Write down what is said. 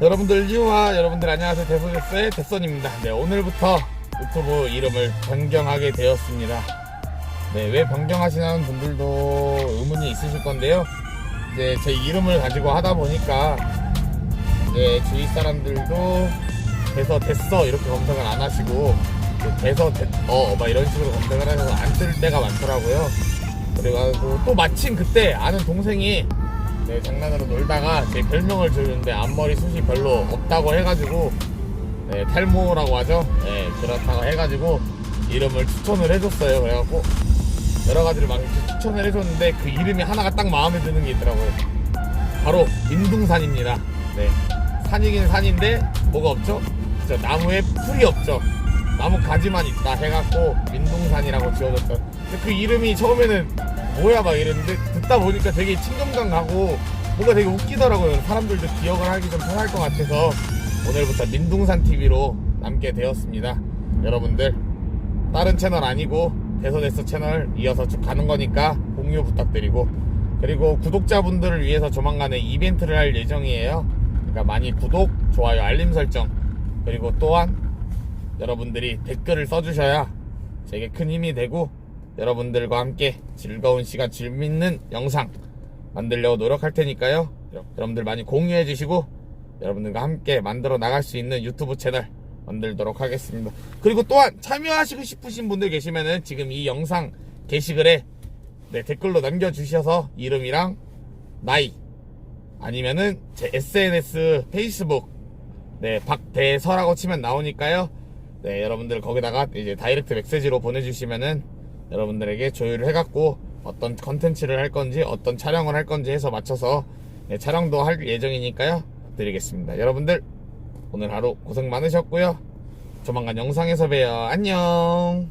여러분들 유하 여러분들 안녕하세요. 대소데스의 대선입니다. 네 오늘부터 유튜브 이름을 변경하게 되었습니다. 네왜 변경하시는 분들도 의문이 있으실 건데요. 이제 제 이름을 가지고 하다 보니까 이제 주위 사람들도 돼서 됐어 이렇게 검색을 안 하시고 그 돼서 됐어 막 이런 식으로 검색을 하셔서 안 쓸 때가 많더라고요. 그래가지고 또 마침 그때 아는 동생이 네, 장난으로 놀다가 제 별명을 지었는데 앞머리 숱이 별로 없다고 해가지고 네, 탈모라고 하죠? 네, 그렇다고 해가지고 이름을 추천을 해줬어요. 그래갖고 여러 가지를 막 추천을 해줬는데 그 이름이 하나가 딱 마음에 드는 게 있더라고요. 바로 민둥산입니다. 네, 산이긴 산인데 뭐가 없죠? 저 나무에 풀이 없죠. 나무 가지만 있다 해갖고 민둥산이라고 지어줬던. 근데 그 이름이 처음에는 뭐야 막 이랬는데 듣다 보니까 되게 친근감 가고 뭔가 되게 웃기더라고요. 사람들도 기억을 하기 좀 편할 것 같아서 오늘부터 민둥산 TV로 남게 되었습니다. 여러분들 다른 채널 아니고 대서대서 채널 이어서 쭉 가는 거니까 공유 부탁드리고 그리고 구독자분들을 위해서 조만간에 이벤트를 할 예정이에요. 그러니까 많이 구독, 좋아요, 알림 설정 그리고 또한 여러분들이 댓글을 써주셔야 제게 큰 힘이 되고 여러분들과 함께 즐거운 시간 재밌는 영상 만들려고 노력할 테니까요. 여러분들 많이 공유해 주시고 여러분들과 함께 만들어 나갈 수 있는 유튜브 채널 만들도록 하겠습니다. 그리고 또한 참여하시고 싶으신 분들 계시면은 지금 이 영상 게시글에 네, 댓글로 남겨주셔서 이름이랑 나이 아니면은 제 SNS 페이스북 네 박대서라고 치면 나오니까요. 네 여러분들 거기다가 이제 다이렉트 메시지로 보내주시면은 여러분들에게 조율을 해갖고 어떤 컨텐츠를 할 건지 어떤 촬영을 할 건지 해서 맞춰서 네, 촬영도 할 예정이니까요. 드리겠습니다. 여러분들 오늘 하루 고생 많으셨고요. 조만간 영상에서 봬요. 안녕